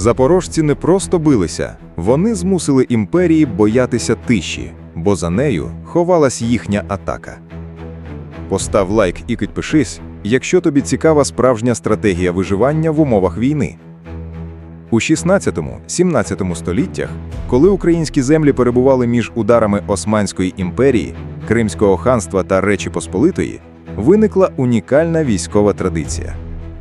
Запорожці не просто билися, вони змусили імперії боятися тиші, бо за нею ховалась їхня атака. Постав лайк і підпишись, якщо тобі цікава справжня стратегія виживання в умовах війни. У 16-17 століттях, коли українські землі перебували між ударами Османської імперії, Кримського ханства та Речі Посполитої, виникла унікальна військова традиція.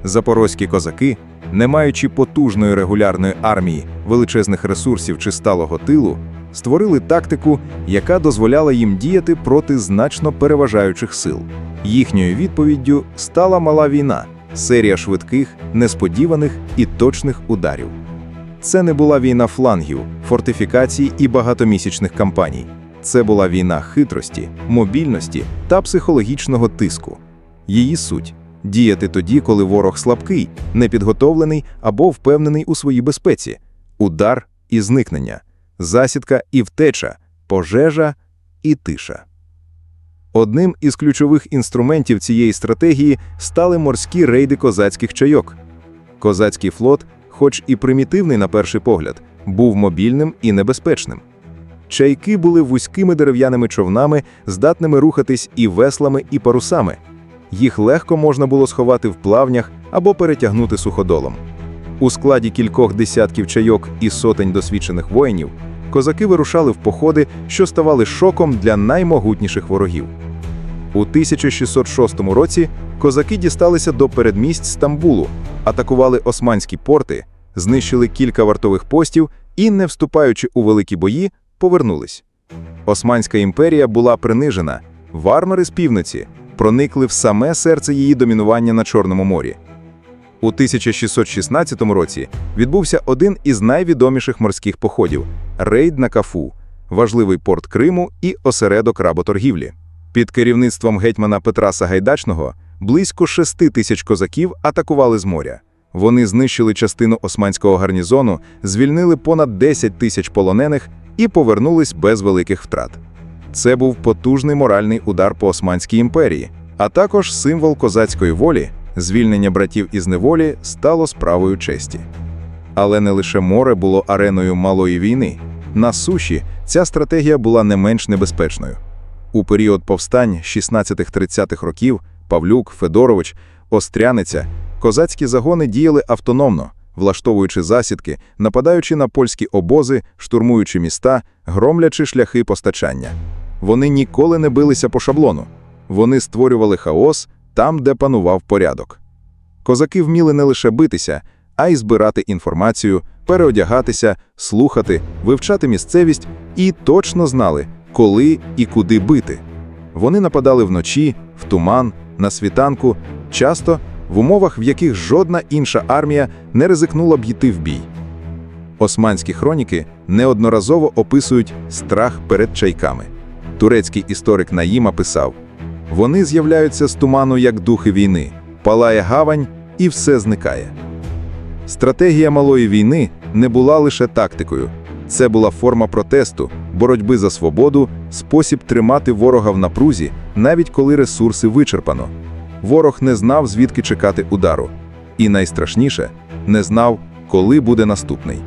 Запорозькі козаки, не маючи потужної регулярної армії, величезних ресурсів чи сталого тилу, створили тактику, яка дозволяла їм діяти проти значно переважаючих сил. Їхньою відповіддю стала мала війна, серія швидких, несподіваних і точних ударів. Це не була війна флангів, фортифікацій і багатомісячних кампаній. Це була війна хитрості, мобільності та психологічного тиску. Її суть діяти тоді, коли ворог слабкий, непідготовлений або впевнений у своїй безпеці, удар і зникнення, засідка і втеча, пожежа і тиша. Одним із ключових інструментів цієї стратегії стали морські рейди козацьких чайок. Козацький флот, хоч і примітивний на перший погляд, був мобільним і небезпечним. Чайки були вузькими дерев'яними човнами, здатними рухатись і веслами, і парусами. Їх легко можна було сховати в плавнях або перетягнути суходолом. У складі кількох десятків чайок і сотень досвідчених воїнів козаки вирушали в походи, що ставали шоком для наймогутніших ворогів. У 1606 році козаки дісталися до передмість Стамбулу, атакували османські порти, знищили кілька вартових постів і, не вступаючи у великі бої, повернулись. Османська імперія була принижена, варвари з півниці проникли в саме серце її домінування на Чорному морі. У 1616 році відбувся один із найвідоміших морських походів рейд на Кафу, важливий порт Криму і осередок работоргівлі. Під керівництвом гетьмана Петра Сагайдачного близько шести тисяч козаків атакували з моря. Вони знищили частину османського гарнізону, звільнили понад 10 тисяч полонених і повернулись без великих втрат. Це був потужний моральний удар по Османській імперії, а також символ козацької волі, звільнення братів із неволі стало справою честі. Але не лише море було ареною малої війни. На суші ця стратегія була не менш небезпечною. У період повстань 16-30-х років Павлюк, Федорович, Остряниця, козацькі загони діяли автономно, влаштовуючи засідки, нападаючи на польські обози, штурмуючи міста, громлячи шляхи постачання. Вони ніколи не билися по шаблону. Вони створювали хаос там, де панував порядок. Козаки вміли не лише битися, а й збирати інформацію, переодягатися, слухати, вивчати місцевість і точно знали, коли і куди бити. Вони нападали вночі, в туман, на світанку, часто в умовах, в яких жодна інша армія не ризикнула б йти в бій. Османські хроніки неодноразово описують страх перед чайками. Турецький історик Наїма писав: вони з'являються з туману як духи війни, палає гавань і все зникає. Стратегія малої війни не була лише тактикою, це була форма протесту, боротьби за свободу, спосіб тримати ворога в напрузі, навіть коли ресурси вичерпано. Ворог не знав, звідки чекати удару, і найстрашніше не знав, коли буде наступний.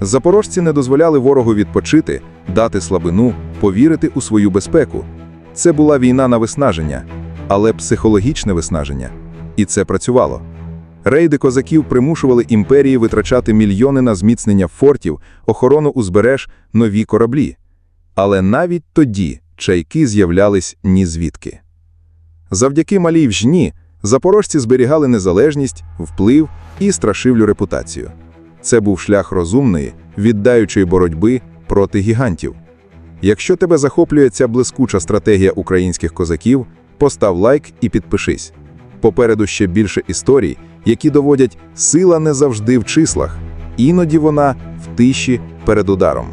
Запорожці не дозволяли ворогу відпочити, дати слабину, повірити у свою безпеку. Це була війна на виснаження, але психологічне виснаження. І це працювало. Рейди козаків примушували імперії витрачати мільйони на зміцнення фортів, охорону узбереж, нові кораблі. Але навіть тоді чайки з'являлись ні звідки. Завдяки малій вжні запорожці зберігали незалежність, вплив і страшивлю репутацію. Це був шлях розумної, віддаючої боротьби проти гігантів. Якщо тебе захоплює ця блискуча стратегія українських козаків, постав лайк і підпишись. Попереду ще більше історій, які доводять, сила не завжди в числах, іноді вона в тиші перед ударом.